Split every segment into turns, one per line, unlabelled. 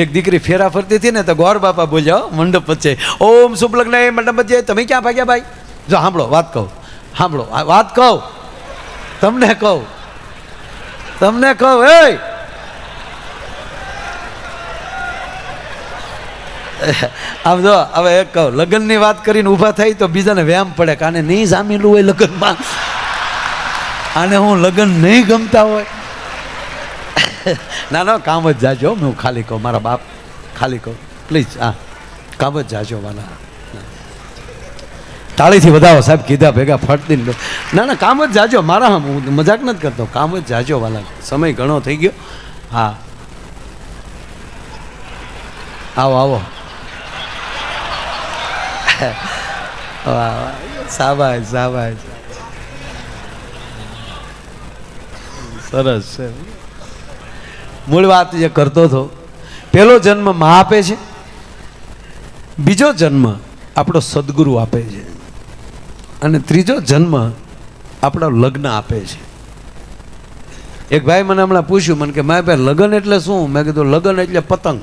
એક દીકરી ફેરા ફરતી હતી ને તો ગોર બાપા બોલ્યા મંડપ વચ્ચે. ઓમ, શુભલગ્ન એ મંડપ વચ્ચે. તમે ક્યાં ભાગ્યા ભાઈ? જો, સાંભળો, વાત કહું. સાંભળો વાત કહું. તમને કહું. તમને કહું એ આમ જો, હવે એક કહું, લગ્નની વાત કરીને ઊભા થાય તો બીજાને વ્યાયામ પડે કે આને નહીં જામેલું હોય લગ્નમાં. આને હું લગ્ન નહીં ગમતા હોય. ના ના, કામ જ જાજો. હું ખાલી કહું, મારા બાપ ખાલી કહું. પ્લીઝ હા. કામ જ જાજો, વાલા. તાળીથી વધાવો, સાહેબ, કીધા ભેગા ફટતી ને, ના, કામ જ જાજો. મારા હું મજાક નથી કરતો. કામ જ જાજો, વાલા. સમય ઘણો થઈ ગયો. હા. આવો આવો. સાબાશ સાબાશ. સરસ છે. મૂળ વાત જે કરતો હતો પહેલો જન્મ મા આપે છે, બીજો જન્મ આપણો સદગુરુ આપે છે, અને ત્રીજો જન્મ આપણો લગ્ન આપે છે. એક ભાઈ મને હમણાં પૂછ્યું, મને કે મારે ભાઈ, લગ્ન એટલે શું? મેં કીધું, લગ્ન એટલે પતંગ.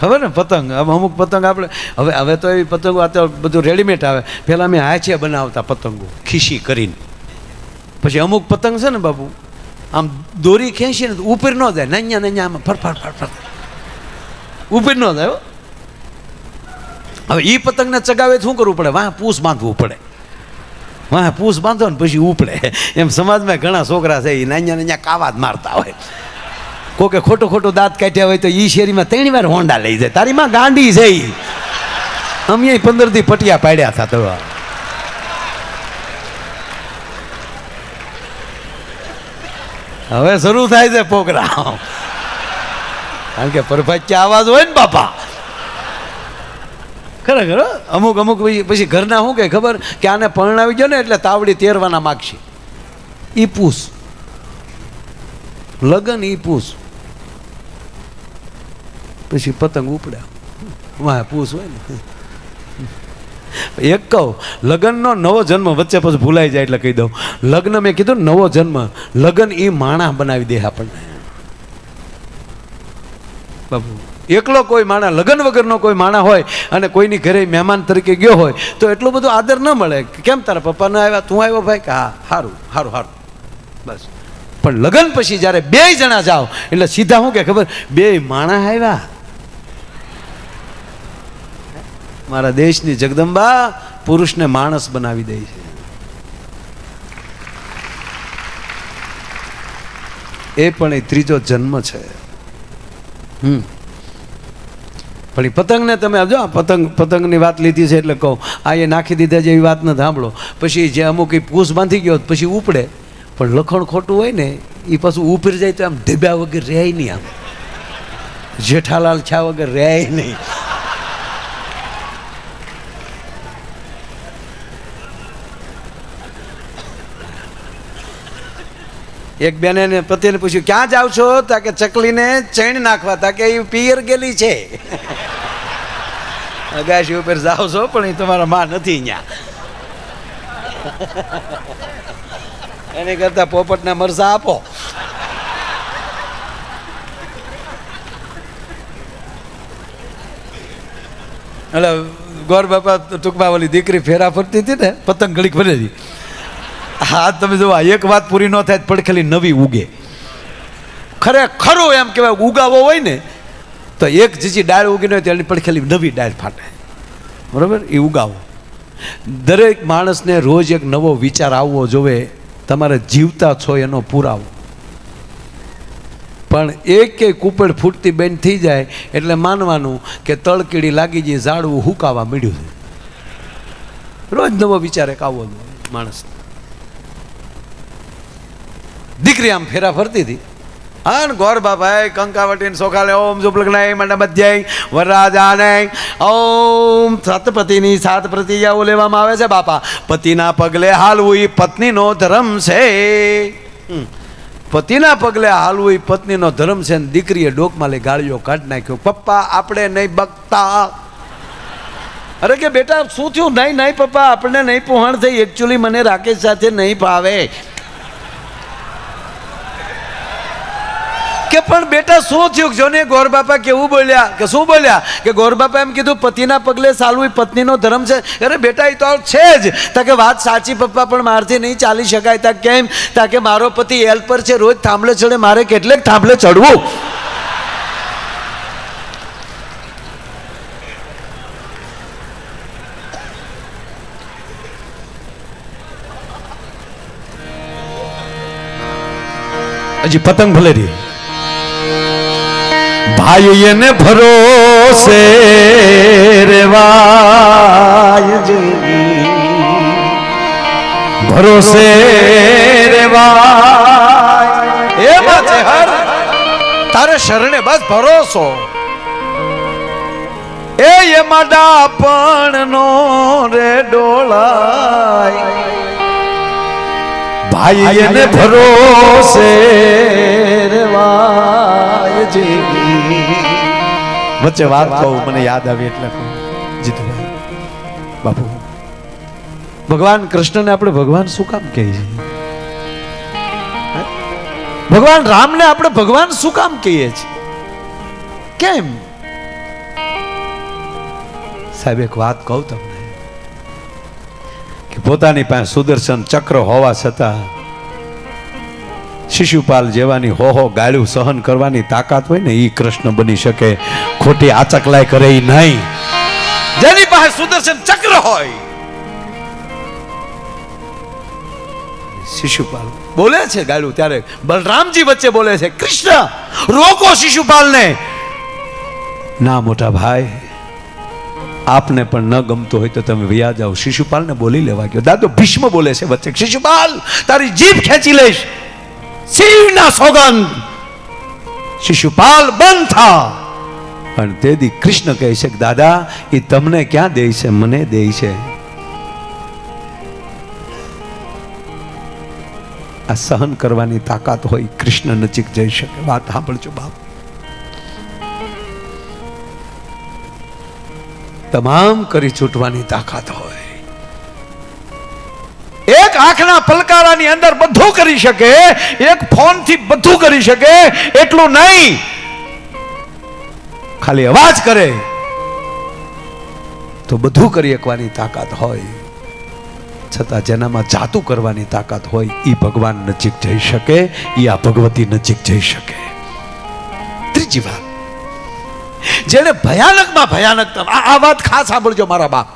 ખબર ને, પતંગ. હવે અમુક પતંગ આપણે, હવે હવે તો એવી પતંગો આ બધું રેડીમેડ આવે. પહેલાં અમે હાચે બનાવતા પતંગો ખીસી કરીને. પછી અમુક પતંગ છે ને બાપુ આમ દોરી ખેંચી ને તો ઉપર ન જાય, નૈયા નૈયા આમ ફરફર ફરફર ઉપર ન જાય. હવે એ પતંગને ચગાવે શું કરવું પડે? વાહ પૂસ બાંધવું પડે. વાહ પૂસ બાંધો ને પછી ઉપડે. એમ સમાજમાં ઘણા છોકરા છે એ નાન્યા નાન્યા કાવા જ મારતા હોય. કોકે ખોટું ખોટું દાંત કાઢ્યા હોય તો એ શેરીમાં ત્રણ વાર હોંડા લઈ જાય. તારી માં ગાંડી છે એ અમે પંદરથી પટિયા પાડ્યા હતા તો. હવે શરૂ થાય છે પ્રોગ્રામ. કારણ કે પરફાચ્યા અવાજ હોય ને, બાપા? ખરેખર અમુક અમુક પછી પછી ઘરના શું કે ખબર? કે આને પરણાવી ગયો ને, એટલે તાવડી તેરવાના માગશે. ઈ પૂસ લગન ઈ પૂસ પછી પતંગ ઉપડ્યા વાહ પૂસ હોય ને. એક કહું લગ્નનો નવો જન્મ વચ્ચે પછી ભૂલાઈ જાય એટલે કહી દઉં. લગ્ન મેં કીધું નવો જન્મ. લગ્ન એ માણા બનાવી દે આપણને. બાબુ એકલો કોઈ માણા લગ્ન વગરનો કોઈ માણા હોય અને કોઈની ઘરે મહેમાન તરીકે ગયો હોય તો એટલો બધો આદર ન મળે. કેમ તારા પપ્પા ન આવ્યા? તું આવ્યો ભાઈ? કે હા સારું સારું સારું બસ. પણ લગ્ન પછી જ્યારે બે જણા જાઓ એટલે સીધા શું કે ખબર બે માણા આવ્યા. મારા દેશની જગદંબા પુરુષને માણસ બનાવી દે છે. એ પણ એ ત્રીજો જન્મ છે. હમ. પણ એ પતંગને તમે જો પતંગ, પતંગની વાત લીધી છે એટલે કહું, આ એ નાખી દીધા જેવી વાત ન સાંભળો. પછી જે અમુક એ પૂસ બાંધી ગયો પછી ઉપડે. પણ લખણ ખોટું હોય ને એ પાછું ઉપરી જાય તો આમ ઢેબ્યા વગર રહે નહીં આમ. જેઠાલાલ છા વગર રહે નહીં. એક બેને પતિને પૂછ્યું, ક્યાં જાવ છો? તા કે ચકલીને ચૈણ નાખવા. તા કે એ પિયર ગેલી છે. અગાશી ઉપર જાઓ છો, પણ એ તમારા માં નથી અહીંયા એની કરતા પોપટના મરસા આપો. એટલે ગોર બાપા ટૂંકમાં ઓલી દીકરી ફેરા ફરતી હતી ને, પતંગ ઘડીક ફરી હતી હા, તમે જોવા એક વાત પૂરી ન થાય પડખેલી નવી ઉગે. ખરેખરું એમ કહેવાય, ઉગાવો હોય ને, તો એક જીજી ડાળ ઉગીને હોય તેની પડખેલી નવી ડાળ ફાટે. બરાબર? એ ઉગાવો. દરેક માણસને રોજ એક નવો વિચાર આવવો જોવે, તમારે જીવતા છો એનો પુરાવો. પણ એક કુપડ ફૂટતી બેન થઈ જાય, એટલે માનવાનું કે તળકીડી લાગી જાય ઝાડવું હુકાવા મળ્યું છે. રોજ નવો વિચાર એક આવવો જોઈએ માણસ દીકરી આમ ફેરા ફરતી હતી. અન ગોર બાપાએ કંકાવટીને સોખાલે ઓમ શુભલગ્નાય મંડપ મધ્યાય વરરાજાને. ઓમ સતપતિની સાત પ્રતિજ્ઞાઓ લેવામાં આવે છે બાપા. પતિના પગલે હાલવું એ પત્નીનો ધર્મ છે. પતિના પગલે હાલવું એ પત્નીનો ધર્મ છે ને દીકરીએ ડોકમાં લઈ ગાળીઓ કાઢી નાખ્યો. પપ્પા, આપણે નહીં બગતા અરે કે બેટા, શું થયું? નહીં નહીં પપ્પા આપણે નહીં પહોંચ થઈ. એકચ્યુઅલી મને રાકેશ સાથે નહીં ભાવે. કે પણ બેટા શું થયું? જોને ગોર બાપા કેવું બોલ્યા? કે શું બોલ્યા? કે ગોર બાપા એમ કીધું, પતિના પગલે એ પત્નીનો ધર્મ છે. અરે બેટા એ તો છે જ. તા કે વાત સાચી પપ્પા, પણ મારથી નહીં ચાલી શકાય. તા કેમ? તા કે મારો પતિ એલ પર છે, રોજ થાંભલે ચડે, મારે કેટલેક થાંભલે ચડવું. હજી પતંગ ભલે રહી ભાઈ એને ભરોસે રેવાય ભરોસે રેવાય. એમાં છે હર. તારે શરણે બસ ભરોસો. એ એમાં ડાપણ નો રે ડોળાય. ભાઈ એને ભરોસે રેવાય જેવી. વચ્ચે વાત કહું, મને યાદ આવી એટલે કહું. જીતુભાઈ, બાપુ, ભગવાન કૃષ્ણને આપણે ભગવાન શું કામ છીએ ભગવાન રામને આપણે ભગવાન શું કામ કહીએ છીએ? કેમ? સાહેબ, એક વાત કહું તમને. કે પોતાની પાસે સુદર્શન ચક્ર હોવા છતાં શિશુપાલ જેવાની હો હો ગાળ્યું સહન કરવાની તાકાત હોય ને એ કૃષ્ણ બની શકે. ખોટી આચકલાય કરે એ નહીં. જેની પાસે સુદર્શન ચક્ર હોય. શિશુપાલ બોલે છે ગાળ્યું ત્યારે, બલરામજી વચ્ચે બોલે છે, કૃષ્ણ, રોકો શિશુપાલને. ના મોટા ભાઈ, આપને પણ ન ગમતું હોય તો તમે વ્યા જાઓ. શિશુપાલને બોલી લેવા ગયો. દાદો ભીષ્મ બોલે છે વચ્ચે, શિશુપાલ, તારી જીભ ખેંચી લઈશ. શિવના સોગંદ. શિશુપાલ બંધ થા તેથી કૃષ્ણ કહે છે કે, દાદા, એ તમને ક્યાં દે છે? મને દે છે. આ સહન કરવાની તાકાત હોય, કૃષ્ણ નજીક જઈ શકે. વાત સાંભળજો બાપ. તમામ કરી છૂટવાની તાકાત હોય. આંખના પલકારાની અંદર બધું કરી શકે, એક ફોનથી બધું કરી શકે, એટલું નહીં. ખાલી અવાજ કરે. તો બધું કરી શકવાની તાકાત હોય. છતાં જેનામાં જાતું કરવાની તાકાત હોય એ ભગવાન નજીક જઈ શકે એ આ ભગવતી નજીક જઈ શકે. ત્રીજી વાત. જેને ભયાનકમાં ભયાનક આ વાત ખાસ સાંભળજો મારા બાપ.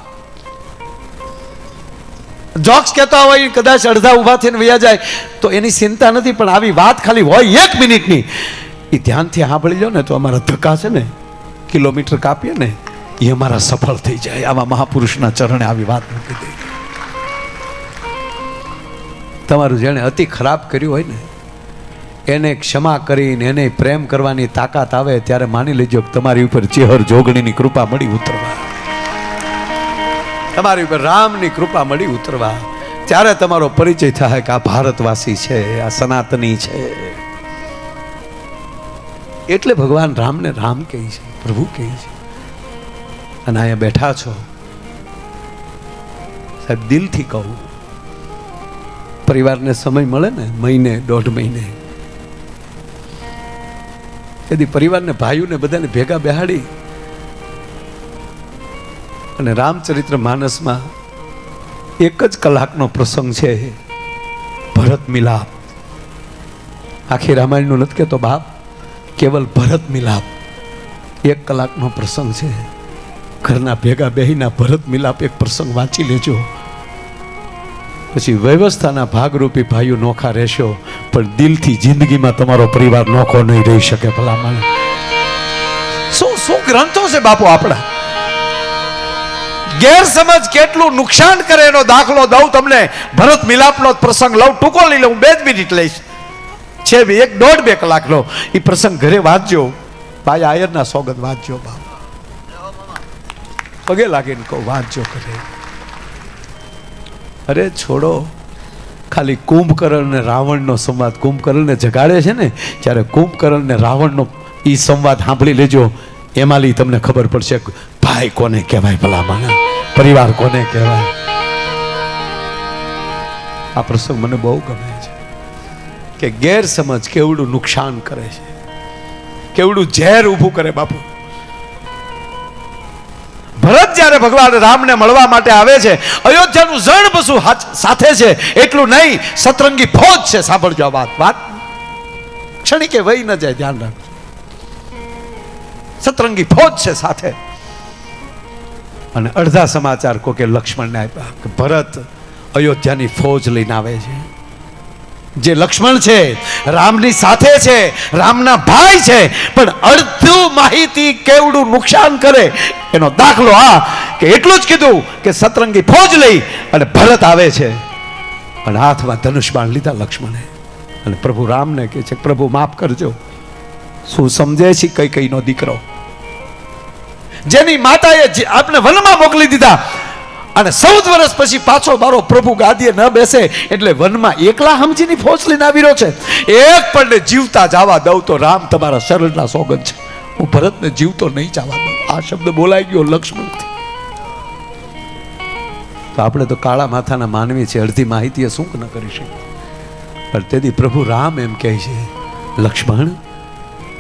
જોક્સ કહેતા હોય, કદાચ અડધા ઊભા થઈને વૈયા જાય, તો એની ચિંતા નથી, પણ આવી વાત ખાલી હોય એક મિનિટની. એ ધ્યાનથી સાંભળી લો ને, તો અમારા ધક્કા છે ને, કિલોમીટર કાપીએ ને, એ અમારા સફળ થઈ જાય. આવા મહાપુરુષના ચરણે આવી વાત મૂકી દે. તમારું જેણે અતિ ખરાબ કર્યું હોય ને, એને ક્ષમા કરીને, એને પ્રેમ કરવાની તાકાત આવે, ત્યારે માની લેજો તમારી ઉપર ચેહર જોગણીની કૃપા મળી ઉતરવા. તમારી ઉપર રામની કૃપા મળી ઉતરવા. ત્યારે તમારો પરિચય થાય કે આ ભારતવાસી છે, આ સનાતની છે. એટલે ભગવાન રામને રામ કહે છે, પ્રભુ કહે છે. અને અહીંયા બેઠા છો. સાહેબ, દિલથી કહું. પરિવારને સમય મળે ને, મહિને, દોઢ મહિને. તેથી પરિવારને ભાઈઓને બધાને ભેગા બેહાડી અને રામચરિત્ર માનસમાં એક જ કલાકનો પ્રસંગ છે ભરત મિલાપ. આખી રામાયણનું નથી કહેતો બાપ, કેવલ ભરત મિલાપ. એક કલાકનો પ્રસંગ છે ઘરના ભેગા બેહીના ભરત મિલાપ એક પ્રસંગ વાંચી લેજો. પછી વ્યવસ્થાના ભાગરૂપી ભાઈઓ નોખા રહેશો, પણ દિલથી જિંદગીમાં તમારો પરિવાર નોખો નહીં રહી શકે ભલામણ. શું શું ગ્રંથો છે બાપુ આપણા? ગેરસમજ કેટલું નુકસાન કરે એનો દાખલો દઉં તમને. ભરત મિલાપનો પ્રસંગ લઉં, ટૂંકો લઈ લઉં, બે જ મિનિટ લઈશ. છે એક, દોઢ બે કલાકનો. એ પ્રસંગ ઘરે વાંચજો. ભાઈ આયરના સોગંદ વાંચજો બાપ. પગે લાગીને કહો, વાંચજો ઘરે. અરે છોડો, ખાલી કુંભકર્ણ ને રાવણનો સંવાદ કુંભકર્ણને જગાડે છે ને, ત્યારે કુંભકર્ણ ને રાવણનો એ સંવાદ સાંભળી લેજો. એમાં તમને ખબર પડશે ભાઈ કોને કહેવાય ભલા માણા પરિવાર કોને કહેવાય. આ પ્રસંગ મને બહુ ગમે છે કે ગેરસમજ કેવડું નુકસાન કરે છે. કેવડું ઝેર ઊભું કરે બાપુ. ભરત જ્યારે ભગવાન રામને મળવા માટે આવે છે, અયોધ્યાનું જણ પશુ સાથે છે, એટલું નહીં, સતરંગી ફોજ છે, સાંભળજો આ વાત વાત. ક્ષણિકે વહી ન જાય, ધ્યાન રાખજો. સતરંગી ફોજ છે સાથે. અને અડધા સમાચાર કો કે લક્ષ્મણને આપ્યા કે ભરત અયોધ્યાની ફોજ લઈને આવે છે. જે લક્ષ્મણ છે, રામની સાથે છે, રામના ભાઈ છે, પણ અડધું માહિતી કેવડું નુકસાન કરે એનો દાખલો આ કે એટલું જ કીધું કે સતરંગી ફોજ લઈ અને ભરત આવે છે. અને હાથમાં ધનુષ બાણ લીધા લક્ષ્મણે. અને પ્રભુ રામને કહે છે પ્રભુ માફ કરજો. શું સમજે છે કઈ કઈનો દીકરો? જેની માતાએ આપને વનમાં મોકલી દીધા. અને ચૌદ વર્ષ પછી પાછો મારો પ્રભુ ગાદીએ ન બેસે એટલે વનમાં એકલા હમજીની ફોજ લઈને આવી છે. એક પણ જીવતા જવા દઉં તો રામ તમારા શરણના સોગંદ છે. હું ભરતને જીવતો નહીં જવા દઉં. આ શબ્દ બોલાઈ ગયો લક્ષ્મણથી. તો આપણે તો કાળા માથાના માનવી છે અડધી માહિતી શું ન કરી શકીએ. પણ તેથી પ્રભુ રામ એમ કહે છે, લક્ષ્મણ,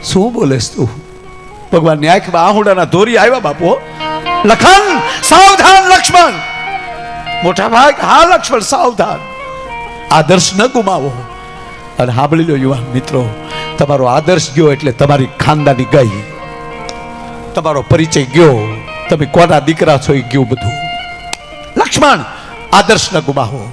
શું બોલેશ તું? ભગવાનની આંખમાં આહુડાના ધોરી આવ્યા બાપુ લખન, સાવધાન, લક્ષ્મણ. મોટા ભાગ, હા, લક્ષ્મણ, સાવધાન. આદર્શ ન ગુમાવો. અને સાંભળી લો, યુવાન મિત્રો, તમારો આદર્શ ગયો એટલે તમારી ખાનદાની ગઈ. તમારો પરિચય ગયો. તમે કોના દીકરા છો એ ગયું બધું. લક્ષ્મણ, આદર્શ ન ગુમાવો.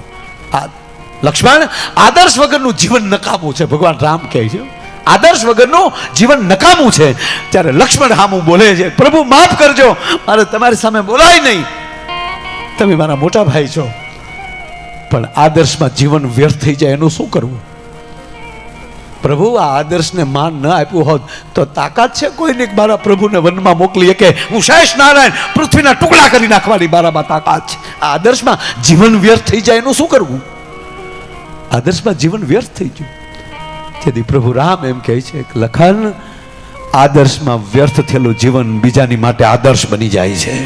લક્ષ્મણ, આદર્શ વગરનું જીવન નકામું છે. ભગવાન રામ કહે છે. આદર્શ વગરનું જીવન નકામું છે. ત્યારે લક્ષ્મણ હામું બોલે છે, પ્રભુ, માફ કરજો. મારે તમારી સામે બોલાય નહીં. તમે મારા મોટા ભાઈ છો. પણ આદર્શમાં જીવન વ્યર્થ થઈ જાય એનું શું કરવું? પ્રભુ, આ આદર્શને માન ન આપ્યું હોત તો તાકાત છે કોઈને મારા પ્રભુને વનમાં મોકલી કે હું શેષ નારાયણ, પૃથ્વીના ટુકડા કરી નાખવાની મારામાં તાકાત છે. આ આદર્શમાં જીવન વ્યર્થ થઈ જાય એનું શું કરવું? આદર્શમાં જીવન વ્યર્થ થઈ ગયું. તેથી પ્રભુ રામ એમ કહે છે લખન આદર્શમાં વ્યર્થ થયેલું જીવન બીજાની માટે આદર્શ બની જાય છે.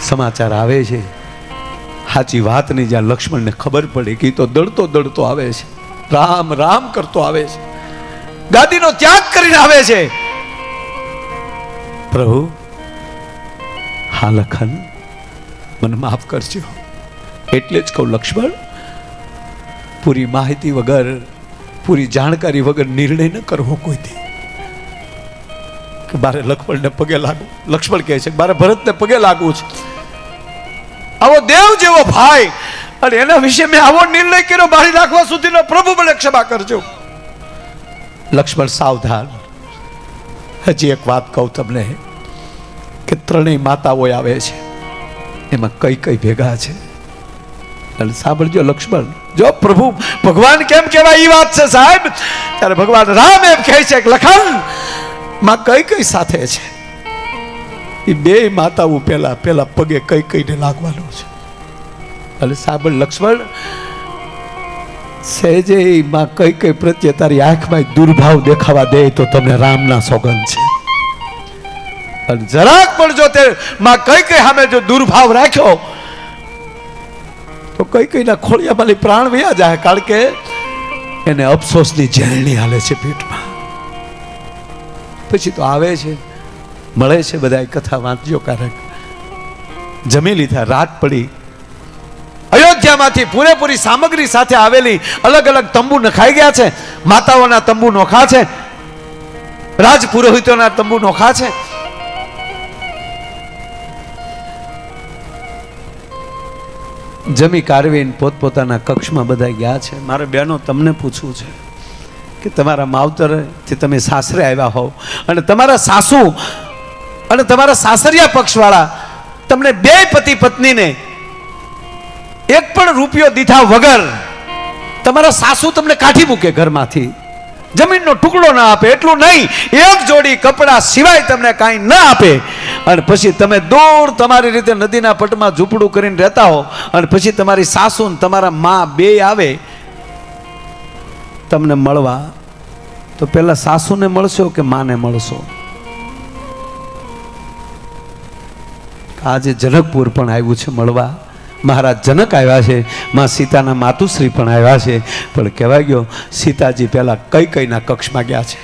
સમાચાર આવે છે. સાચી વાતની જ્યાં લક્ષ્મણને ખબર પડે કે તો દડતો દડતો આવે છે. રામ રામ કરતો આવે છે. ગાદીનો ત્યાગ કરીને આવે છે. પ્રભુ, હા લખન, મને માફ કરજો. એટલે જ કહું, લક્ષ્મણ પૂરી માહિતી વગર, પૂરી જાણકારી વગર નિર્ણય ન કરવો કોઈથી કે મારે લક્ષ્મણને પગે લાગવું. લક્ષ્મણ કહે છે મારે ભરતને પગે લાગવું છે. આવો દેવ જેવો ભાઈ, અને એના વિશે મેં આવો નિર્ણય કર્યો, મારી નાખવા સુધીનો પ્રભુ મને ક્ષમા કરજો. લક્ષ્મણ સાવધાન. હજી એક વાત કહું તમને, કે ત્રણેય માતાઓ આવે છે. એમાં કઈ કઈ ભેગા છે. અને સાંભળજો લક્ષ્મણ જો પ્રભુ ભગવાન કેમ કહેવાય એ વાત છે, સાહેબ? ત્યારે ભગવાન રામ એમ કહે છે કે લખનમાં કઈ કઈ સાથે છે? એ બે માતાઓ પેલા પેલા પગે કઈ કઈને લાગવાનું છે. એટલે સાંભળ લક્ષ્મણ સહેજે માં કઈ કઈ પ્રત્યે તારી આંખમાં દુર્ભાવ દેખાવા દે તો તમને રામના સોગંદ છે. અને જરાક પણ જો તે માં કઈ કઈ સામે જો દુર્ભાવ રાખ્યો તો કઈ કઈના ખોળિયામાંથી પ્રાણ વયા જાય, કારણ કે એને અફસોસની ઝેરણી હાલે છે પેટમાં. પછી તો આવે છે, મળે છે બધા કથા વાંચજો કારણ જમી લીધા, રાત પડી. અયોધ્યામાંથી પૂરેપૂરી સામગ્રી સાથે આવેલી અલગ અલગ તંબુ નખાઈ ગયા છે. માતાઓના તંબુ નોખા છે. રાજ પુરોહિતોના તંબુ નોખા છે. જમી કારવીને પોતપોતાના કક્ષમાં બધા ગયા છે. મારે બહેનો તમને પૂછવું છે કે તમારા માવતરથી તમે સાસરે આવ્યા હોવ અને તમારા સાસુ અને તમારા સાસરિયા પક્ષવાળા તમને બે પતિ પત્નીને એક પણ રૂપિયો દીધા વગર તમારા સાસુ તમને કાઢી મૂકે ઘરમાંથી. જમીનનો ટુકડો ના આપે, એટલું નહીં. એક જોડી કપડાં સિવાય તમને કાંઈ ન આપે. અને પછી તમે દૂર તમારી રીતે નદીના પટમાં ઝૂંપડું કરીને રહેતા હો. અને પછી તમારી સાસુ તમારા મા બે આવે, તમને મળવા. તો પહેલાં સાસુને મળશો કે માને મળશો? આજે જનકપુર પણ આવ્યું છે મળવા. મહારાજ જનક આવ્યા છે, માં સીતાના માતુશ્રી પણ આવ્યા છે, પણ કહેવાય ગયો, સીતાજી પહેલાં કઈ કઈના કક્ષમાં ગયા છે?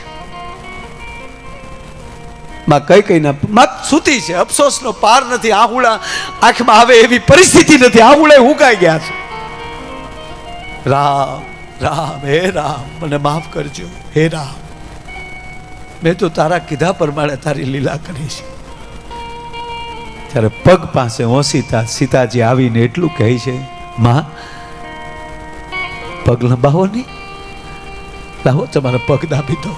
માં કઈ કઈના, માં સૂતી છે, અફસોસનો પાર નથી, આહુડા આંખમાં આવે એવી પરિસ્થિતિ નથી, આહુડે હુકાઈ ગયા છે. રામ રામ, હે રામ, મને માફ કરજો, હે રામ. મેં તો તારા કીધા પ્રમાણે તારી લીલા કરી છે. ત્યારે પગ પાસે ઓસીતા સીતાજી આવીને એટલું કહે છે, માં, પગ લંબાવો નહીં લાવો તમારા પગ દાબી દો.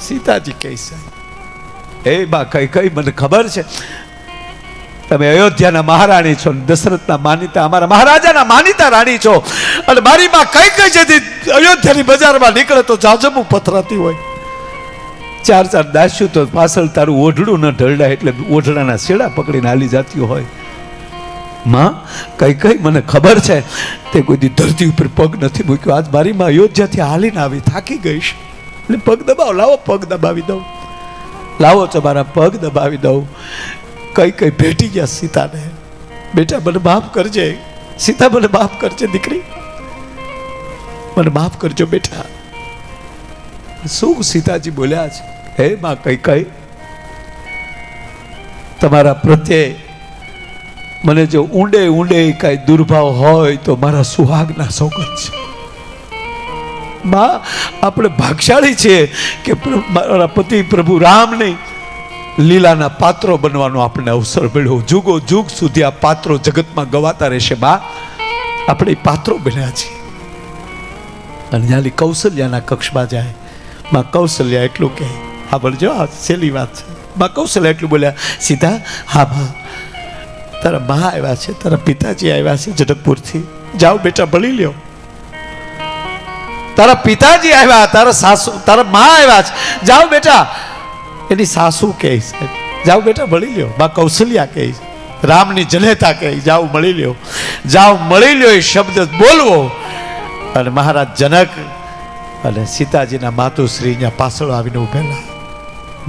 સીતાજી કહે છે એ બા, કઈ કઈ મને ખબર છે? તમે અયોધ્યાના મહારાણી છો દશરથના માનીતા, અમારા મહારાજાના માનીતા રાણી છો. અને મારી માં કઈ કઈ જતી અયોધ્યાની બજારમાં નીકળે તો જાજમું પથરાતી હોય. ચાર ચાર દાસ્યું તો પાછળ તારું ઓઢડું ન ઢળડા એટલે ઓઢડાના શેડા પકડીને હાલી જતી હોય. માં, કઈ કઈ મને ખબર છે? તે કોઈ દી ધરતી ઉપર પગ નથી મૂક્યો. આજ મારી માં અયોધ્યાથી હાલીને આવી, થાકી ગઈ છે. એટલે પગ દબાવો, લાવો પગ દબાવી દઉં. લાવો તમારા પગ દબાવી દઉં. કઈ કઈ ભેટી ગયા સીતાને. બેટા, મને માફ કરજે. સીતા, મને માફ કરજે, દીકરી. મને માફ કરજો બેટા. શું સીતાજી બોલ્યા છે? હે માં કઈ કઈ? તમારા પ્રત્યે મને જો ઊંડે ઊંડે કાંઈ દુર્ભાવ હોય તો મારા સુહાગના સોગંદ છે. માં, આપણે ભાગશાળી છીએ કે મારા પતિ પ્રભુ રામને લીલાના પાત્રો બનવાનો આપણને અવસર મળ્યો. જુગો જુગ સુધી આ પાત્રો જગતમાં ગવાતા રહેશે બા આપણે પાત્રો બન્યા છીએ. અને જ્યાં કૌશલ્યાના કક્ષમાં જાય માં કૌશલ્યા એટલું કહે. બોલજો આ છેલ્લી વાત છે. માં કૌશલ્યા એટલું બોલ્યા, સીધા, હા, ભા, તારા મા આવ્યા છે, તારા પિતાજી આવ્યા છે જનકપુરથી જાઓ બેટા ભળી લ્યો. તારા પિતાજી આવ્યા, તારા સાસુ, તારા મા આવ્યા છે. જાઓ બેટા. એની સાસુ કહે છે, જાઓ બેટા ભળી લ્યો. બા કૌશલ્યા કહે. રામની જનેતા કહે, જાઓ મળી લ્યો. જાઓ મળી લ્યો એ શબ્દ બોલવો. અને મહારાજ જનક અને સીતાજીના માતુશ્રી અહીંયા પાછળ આવીને ઉભેલા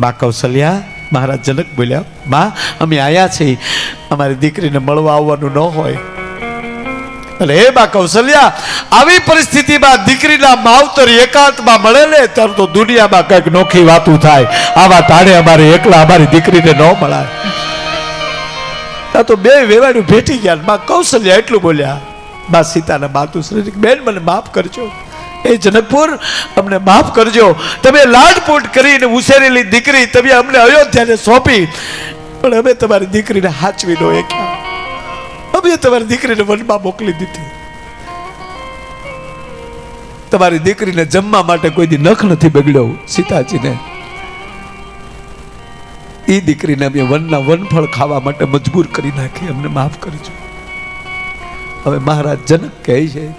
મા કૌશલ્યા, મહારાજ જનક બોલ્યા મા અમે આયા છીએ. અમારી દીકરીને મળવા આવવાનું ન હોય. અને હે બા કૌશલ્યા, આવી પરિસ્થિતિમાં દીકરીના માવતર એકાંતમાં મળે ને ત્યારે તો દુનિયામાં કંઈક નોખી વાતું થાય. આવા તાળે અમારે એકલા અમારી દીકરીને ન મળાય. ત્યાં તો બે વેવાડું ભેટી ગયા મા કૌશલ્યા એટલું બોલ્યા, બા, સીતાના માતુશ્રી બેન મને માફ કરજો. એ જનકપુર, અમને માફ કરજો. તમે લાડપૂટ કરીને ઉછેરેલી દીકરી તમે અમને અયોધ્યાને સોંપી. પણ અમે તમારી દીકરીને હાચવી નો એક અમે તમારી દીકરીને વનમાં મોકલી દીધી. તમારી દીકરીને જમવા માટે કોઈ દી નખ નથી બગડ્યો, સીતાજીને. એ દીકરીને અમે વનના વનફળ ખાવા માટે મજબૂર કરી નાખી. અમને માફ કરજો. હવે મહારાજ જનક કહે છે,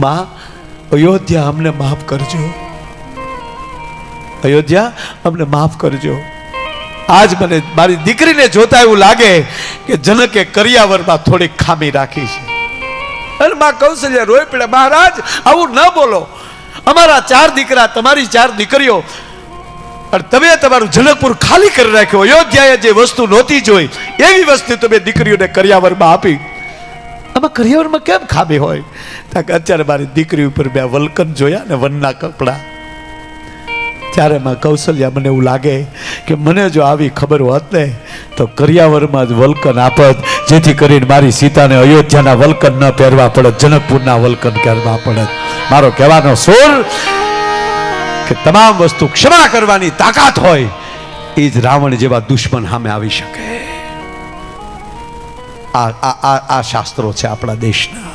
માં અયોધ્યા અમને માફ કરજો. અયોધ્યા અમને માફ કરજો. આજ મને મારી દીકરીને જોતા એવું લાગે કે જનકે કરિયાવરમાં થોડીક ખામી રાખી છે. અને માં કૌશલ્યા રોઈ પડે, મહારાજ, આવું ન બોલો. અમારા ચાર દીકરા, તમારી ચાર દીકરીઓ, અને તમે તમારું જનકપુર ખાલી કરી રાખ્યો. અયોધ્યાએ જે વસ્તુ નહોતી જોઈ, એવી વસ્તુ તમે દીકરીઓને કરિયાવરમાં આપી. આમાં કરિયરમાં કેમ ખામી હોય? કે અત્યારે મારી દીકરી ઉપર મેં વલકન જોયા ને વનના કપડા. ત્યારે માં કૌશલ્યા મને એવું લાગે કે મને જો આવી ખબર હોત ને, તો કરિયાવરમાં જ વલકન આપત, જેથી કરીને મારી સીતાને અયોધ્યાના વલકન ન પહેરવા પડત, જનકપુરના વલકન પહેરવા પડત. મારો કહેવાનો સુર કે તમામ વસ્તુ ક્ષમા કરવાની તાકાત હોય, એ જ રાવણ જેવા દુશ્મન સામે આવી શકે. આ શાસ્ત્રો છે આપણા દેશના.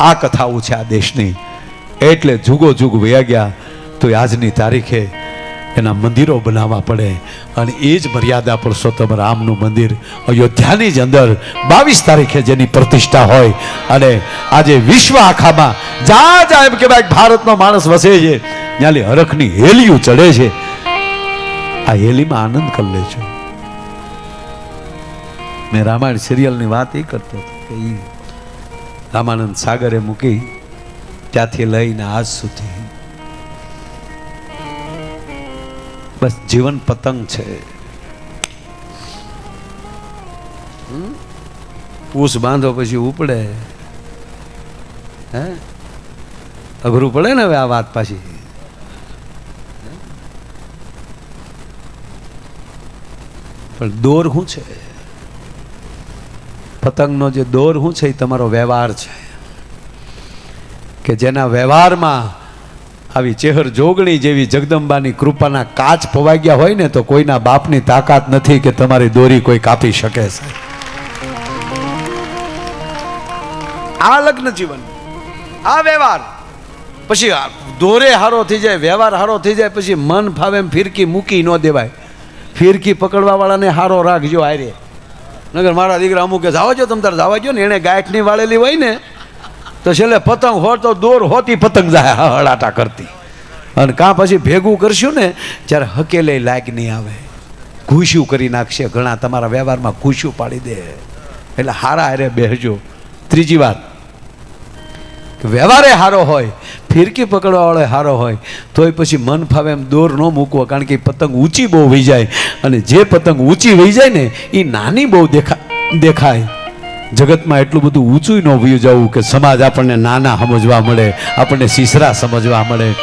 આ કથાઓ છે આ દેશની. એટલે જુગો જુગ વયા ગયા તો આજની તારીખે એના મંદિરો બનાવવા પડે અને એ જ મર્યાદા પુરુષોત્તમ રામનું મંદિર અયોધ્યાની જ અંદર બાવીસ તારીખે જેની પ્રતિષ્ઠા હોય. અને આજે વિશ્વ આખામાં જા જા એમ કહેવાય ભારતનો માણસ વસે છે. ત્યાંની હરખની હેલીઓ ચડે છે. આ હેલીમાં આનંદ કરી લેજો મેં રામાયણ સિરિયલની વાત એ કરતો હતો કે એ રામાનંદ સાગરે મૂકી ત્યાંથી લઈને આજ સુધી. બસ જીવન પતંગ છે. પૂછ બાંધો પછી ઉપડે. હે? અઘરું પડે ને હવે આ વાત પાછી? પણ દોર શું છે? પતંગનો જે દોર શું છે એ તમારો વ્યવહાર છે. કે જેના વ્યવહારમાં આવી ચેહર જોગણી જેવી જગદંબાની કૃપાના કાચ પવાઈ ગયા હોય ને તો કોઈના બાપની તાકાત નથી કે તમારી દોરી કોઈ કાપી શકે છે. આ લગ્ન જીવન, આ વ્યવહાર. પછી દોરે હારો થઈ જાય, વ્યવહાર હારો થઈ જાય, પછી મન ફાવે એમ ફિરકી મૂકી ન દેવાય. ફિરકી પકડવા વાળાને હારો રાખજો હારે નગર મારા દીકરા અમુક જાવા જો, તમ તારે જાવા જો ને, એને ગાંઠની વાળેલી હોય ને, તો છેલ્લે પતંગ હોત તો દોર હોતી પતંગ જાય, હળાટા કરતી. અને કાં પછી ભેગું કરશું ને, જ્યારે હકેલે લાગ નહીં આવે. ઘૂસ્યું કરી નાખશે, ઘણા તમારા વ્યવહારમાં ઘૂસ્યું પાડી દે. એટલે હારા હારે બેસજો ત્રીજી વાત વ્યવહારે સારો હોય, ફિરકી પકડવા વાળો હારો હોય, તોય પછી મન ફાવે એમ દોર ન મૂકવો, કારણ કે પતંગ ઊંચી બહુ વહી જાય. અને જે પતંગ ઊંચી વહી જાય ને એ નાની બહુ દેખા, દેખાય. જગતમાં એટલું બધું ઊંચું ન વયું જવું કે સમાજ આપણને નાના સમજવા મળે, આપણને સીસરા સમજવા મળે.